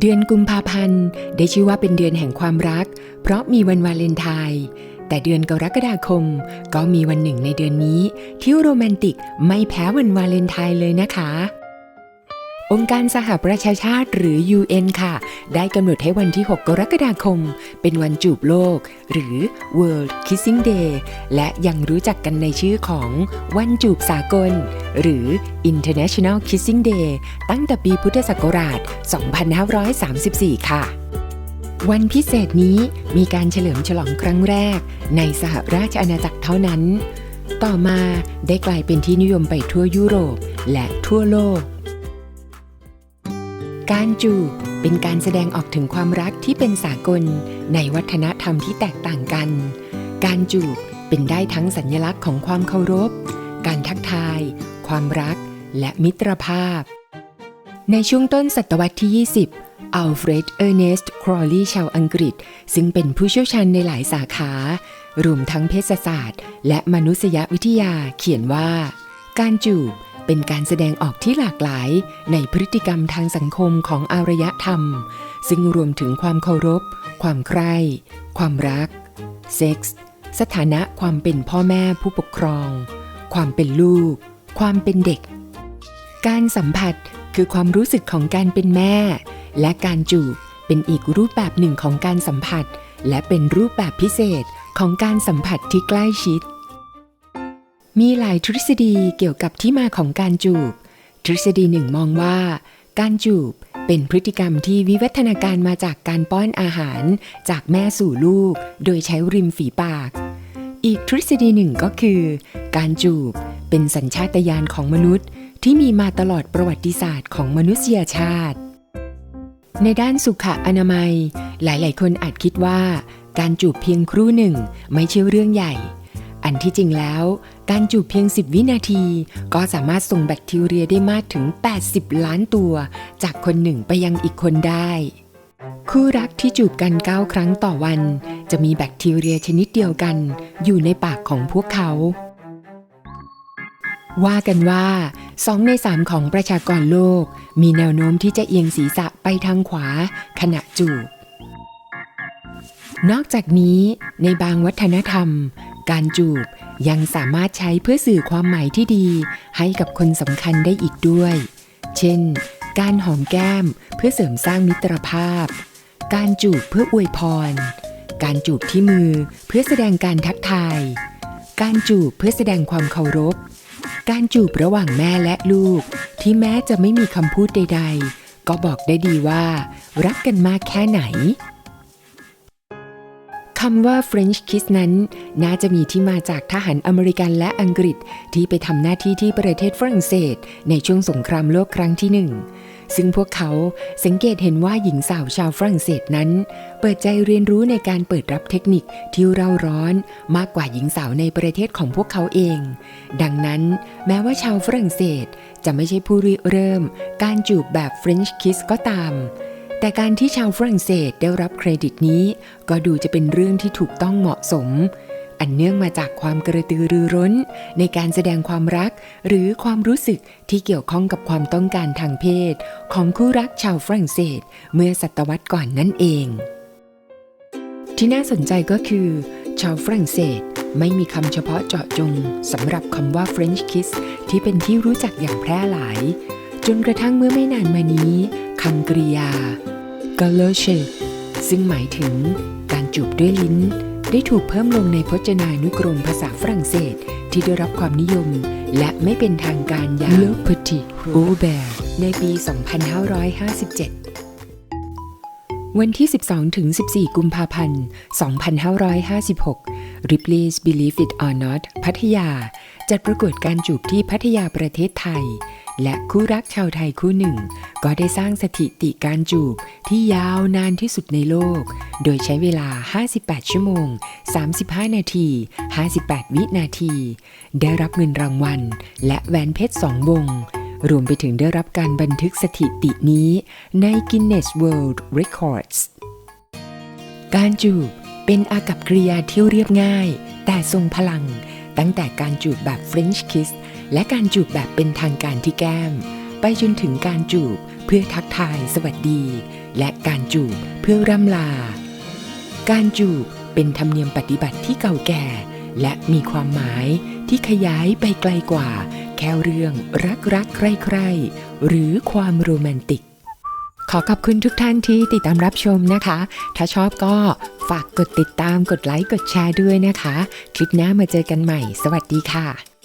เดือนกุมภาพันธ์ได้ชื่อว่าเป็นเดือนแห่งความรัก เพราะมีวันวาเลนไทน์แต่เดือนกรกฎาคมก็มีวันหนึ่งในเดือนนี้ ที่โรแมนติกไม่แพ้วันวาเลนไทน์เลยนะคะ องค์การสหประชาชาติหรือ UN ค่ะ ได้กำหนดให้วันที่ 6 กรกฎาคม เป็นวันจูบโลก หรือ World Kissing Day และยังรู้จักกันในชื่อของวันจูบสากล หรือ International Kissing Day ตั้งแต่ปีพุทธศักราช 2534 ค่ะวันพิเศษนี้มีการเฉลิมฉลองครั้งแรก ในสหราชอาณาจักรเท่านั้น ต่อมาได้กลายเป็นที่นิยมไปทั่วยุโรปและทั่วโลก การจูบเป็นการแสดงออกถึงความรักที่เป็นสากลในวัฒนธรรมที่แตกต่างกัน การจูบเป็นได้ทั้งสัญลักษณ์ของความเคารพ การทักทาย ความรัก และมิตรภาพ ในช่วงต้นศตวรรษที่ 20 อัลเฟรด เออร์เนสต์ ครอลลีชาวอังกฤษ ซึ่งเป็นผู้เชี่ยวชาญในหลายสาขา รวมทั้งเภสัชศาสตร์ และมนุษยวิทยาเขียนว่า การจูบ เป็นการแสดงออกที่หลากหลายในพฤติกรรมทางสังคมของอารยธรรม ซึ่งรวมถึงความเคารพ ความใคร่ ความรัก เซ็กส์ สถานะความเป็นพ่อแม่ผู้ปกครอง ความเป็นลูก ความเป็นเด็ก การสัมผัสคือความรู้สึกของการเป็นแม่ และการจูบเป็นอีกรูปแบบหนึ่งของการสัมผัส และเป็นรูปแบบพิเศษของการสัมผัสที่ใกล้ชิด มีหลายทฤษฎีเกี่ยวกับที่มาของการจูบ ทฤษฎีหนึ่งมองว่า การจูบเป็นพฤติกรรมที่วิวัฒนาการมาจากการป้อนอาหาร จากแม่สู่ลูก โดยใช้ริมฝีปาก อีกทฤษฎีหนึ่งก็คือ การจูบเป็นสัญชาตญาณของมนุษย์ ที่มีมาตลอดประวัติศาสตร์ของมนุษยชาติ ในด้านสุขอนามัย หลายๆ คนอาจคิดว่า การจูบเพียงครู่หนึ่งไม่ใช่เรื่องใหญ่ อันที่จริงแล้ว การจูบเพียง 10 วินาที ก็สามารถส่งแบคทีเรียได้มากถึง 80 ล้านตัว จากคนหนึ่งไปยังอีกคนได้ คู่รักที่จูบกัน 9 ครั้งต่อวัน จะมีแบคทีเรียชนิดเดียวกัน อยู่ในปากของพวกเขา ว่ากันว่าสองในสามของประชากรโลก มีแนวโน้มที่จะเอียงศีรษะไปทางขวา ขณะจูบนอกจากนี้ในบางวัฒนธรรม การจูบ ยังสามารถใช้เพื่อสื่อความหมายที่ดี ให้กับคนสำคัญได้อีกด้วย เช่น การหอมแก้มเพื่อเสริมสร้างมิตรภาพ การจูบเพื่ออวยพร การจูบที่มือเพื่อแสดงการทักทาย การจูบเพื่อแสดงความเคารพ การจูบระหว่างแม่และลูก ที่แม้จะไม่มีคำพูดใด ๆ ก็บอกได้ดีว่า รักกันมากแค่ไหน คำว่า French kiss นั้น น่าจะมีที่มาจากทหารอเมริกันและอังกฤษที่ไปทำหน้าที่ที่ประเทศฝรั่งเศส ในช่วงสงครามโลกครั้งที่หนึ่ง ซึ่งพวกเขาสังเกตเห็นว่าหญิงสาวชาวฝรั่งเศสนั้น เปิดใจเรียนรู้ในการเปิดรับเทคนิคที่เร่าร้อนมากกว่าหญิงสาวในประเทศของพวกเขาเอง ดังนั้น แม้ว่าชาวฝรั่งเศสจะไม่ใช่ผู้ริเริ่ม การจูบแบบ French kiss ก็ตาม แต่การที่ชาวฝรั่งเศสได้รับเครดิตนี้ ก็ดูจะเป็นเรื่องที่ถูกต้องเหมาะสม อันเนื่องมาจากความกระตือรือร้น ในการแสดงความรัก หรือความรู้สึกที่เกี่ยวข้องกับความต้องการทางเพศ ของคู่รักชาวฝรั่งเศส เมื่อศตวรรษก่อนนั่นเอง ที่น่าสนใจก็คือ ชาวฝรั่งเศสไม่มีคำเฉพาะเจาะจงสำหรับคำว่า French kiss ที่เป็นที่รู้จักอย่างแพร่หลาย จนกระทั่งเมื่อไม่นานมานี้ คำกริยา g a l o c h e ซึ่งหมายถึงการจูบด้วยลิ้น ได้ถูกเพิ่มลงในพจนานุกรมภาษาฝรั่งเศส ที่ได้รับความนิยม และไม่เป็นทางการอย่าง Le Petit Robert ในปี 2557 วันที่ 12 ถึง 14 กุมภาพันธ์ 2556 Ripley's Believe It or Not พัทยา จัดประกวดการจูบที่พัทยาประเทศไทย และคู่รักชาวไทยคู่หนึ่ง ก็ได้สร้างสถิติการจูบที่ยาวนานที่สุดในโลก โดยใช้เวลา 58 ชั่วโมง 35 นาที 58 วินาที ได้รับเงินรางวัล และแหวนเพชรสองวง รวมไปถึงได้รับการบันทึกสถิตินี้ใน Guinness World Records การจูบเป็นอากับกริยาที่เรียบง่าย แต่ทรงพลัง ตั้งแต่การจูบแบบ French kiss และการจูบแบบเป็นทางการที่แก้ม ไปจนถึงการจูบเพื่อทักทายสวัสดี และการจูบเพื่อร่ำลา การจูบเป็นธรรมเนียมปฏิบัติที่เก่าแก่ และมีความหมายที่ขยายไปไกลกว่า แค่เรื่องรักรักใคร่ใคร่หรือความโรแมนติก ขอขอบคุณทุกท่านที่ติดตามรับชมนะคะ ถ้าชอบก็ฝากกดติดตาม กดไลค์ กดแชร์ด้วยนะคะ คลิปหน้ามาเจอกันใหม่ สวัสดีค่ะ